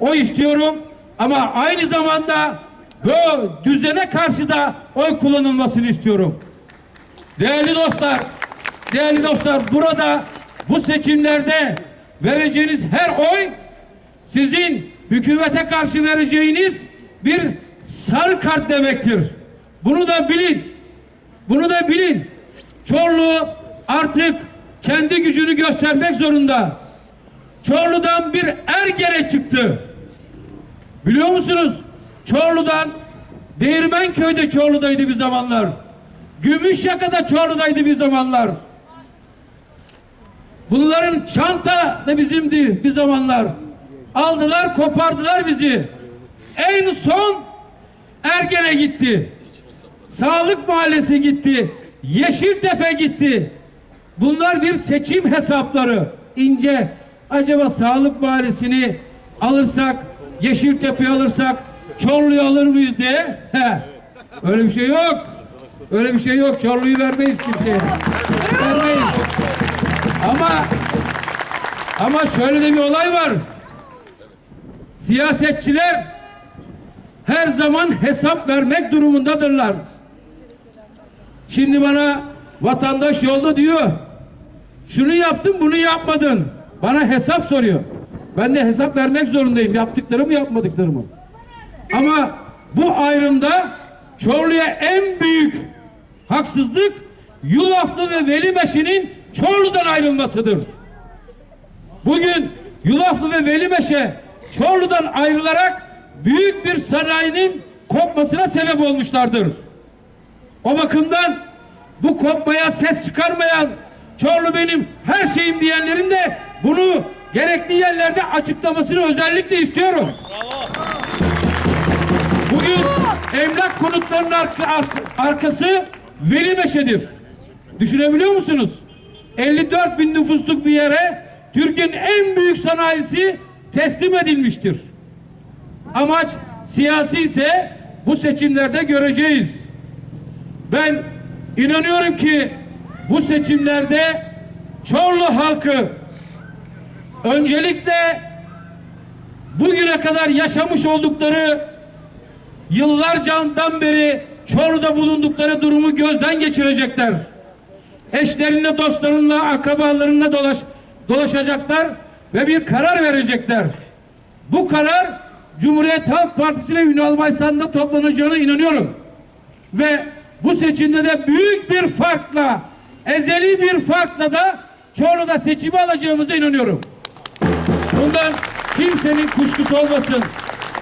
o istiyorum ama aynı zamanda bu düzene karşı da oy kullanılmasını istiyorum. Değerli dostlar, değerli dostlar burada bu seçimlerde vereceğiniz her oy sizin hükümete karşı vereceğiniz bir sarı kart demektir. Bunu da bilin. Bunu da bilin. Çorlu artık kendi gücünü göstermek zorunda. Çorlu'dan bir ergene çıktı. Biliyor musunuz? Çorlu'dan Değirmenköy'de Çorlu'daydı bir zamanlar. Gümüşyaka'da Çorlu'daydı bir zamanlar. Bunların çanta da bizimdi bir zamanlar. Aldılar, kopardılar bizi. En son Ergene gitti. Sağlık Mahallesi gitti. Yeşiltepe gitti. Bunlar bir seçim hesapları. İnce. Acaba Sağlık Mahallesi'ni alırsak, Yeşiltepe'yi alırsak, Çorlu'yu alır mıyız diye. He. Öyle bir şey yok. Öyle bir şey yok. Çorlu'yu vermeyiz kimseye. Vermeyiz. Ama ama şöyle de bir olay var. Siyasetçiler her zaman hesap vermek durumundadırlar. Şimdi bana vatandaş yolda diyor. Şunu yaptın bunu yapmadın. Bana hesap soruyor. Ben de hesap vermek zorundayım. Yaptıklarımı yapmadıklarımı. Ama bu ayrımda Çorlu'ya en büyük haksızlık Yulaflı ve Velimeşe'nin Çorlu'dan ayrılmasıdır. Bugün Yulaflı ve Velimeşe Çorlu'dan ayrılarak büyük bir sanayinin kopmasına sebep olmuşlardır. O bakımdan bu kopmaya ses çıkarmayan Çorlu benim her şeyim diyenlerin de bunu gerekli yerlerde açıklamasını özellikle istiyorum. Bugün emlak konutlarının arka- ar- arkası Velimeşe'dir. Düşünebiliyor musunuz? 54 bin nüfusluk bir yere Türkiye'nin en büyük sanayisi teslim edilmiştir. Amaç siyasi ise bu seçimlerde göreceğiz. Ben inanıyorum ki bu seçimlerde Çorlu halkı öncelikle bugüne kadar yaşamış oldukları yıllarcandan beri Çorlu'da bulundukları durumu gözden geçirecekler. Eşlerinle, dostlarınla, akrabalarınla dolaş, dolaşacaklar ve bir karar verecekler. Bu karar Cumhuriyet Halk Partisi ve Ünal Baysan'da toplanacağına inanıyorum. Ve bu seçimde de büyük bir farkla, ezeli bir farkla da Çorlu'da seçimi alacağımıza inanıyorum. Bundan kimsenin kuşkusu olmasın.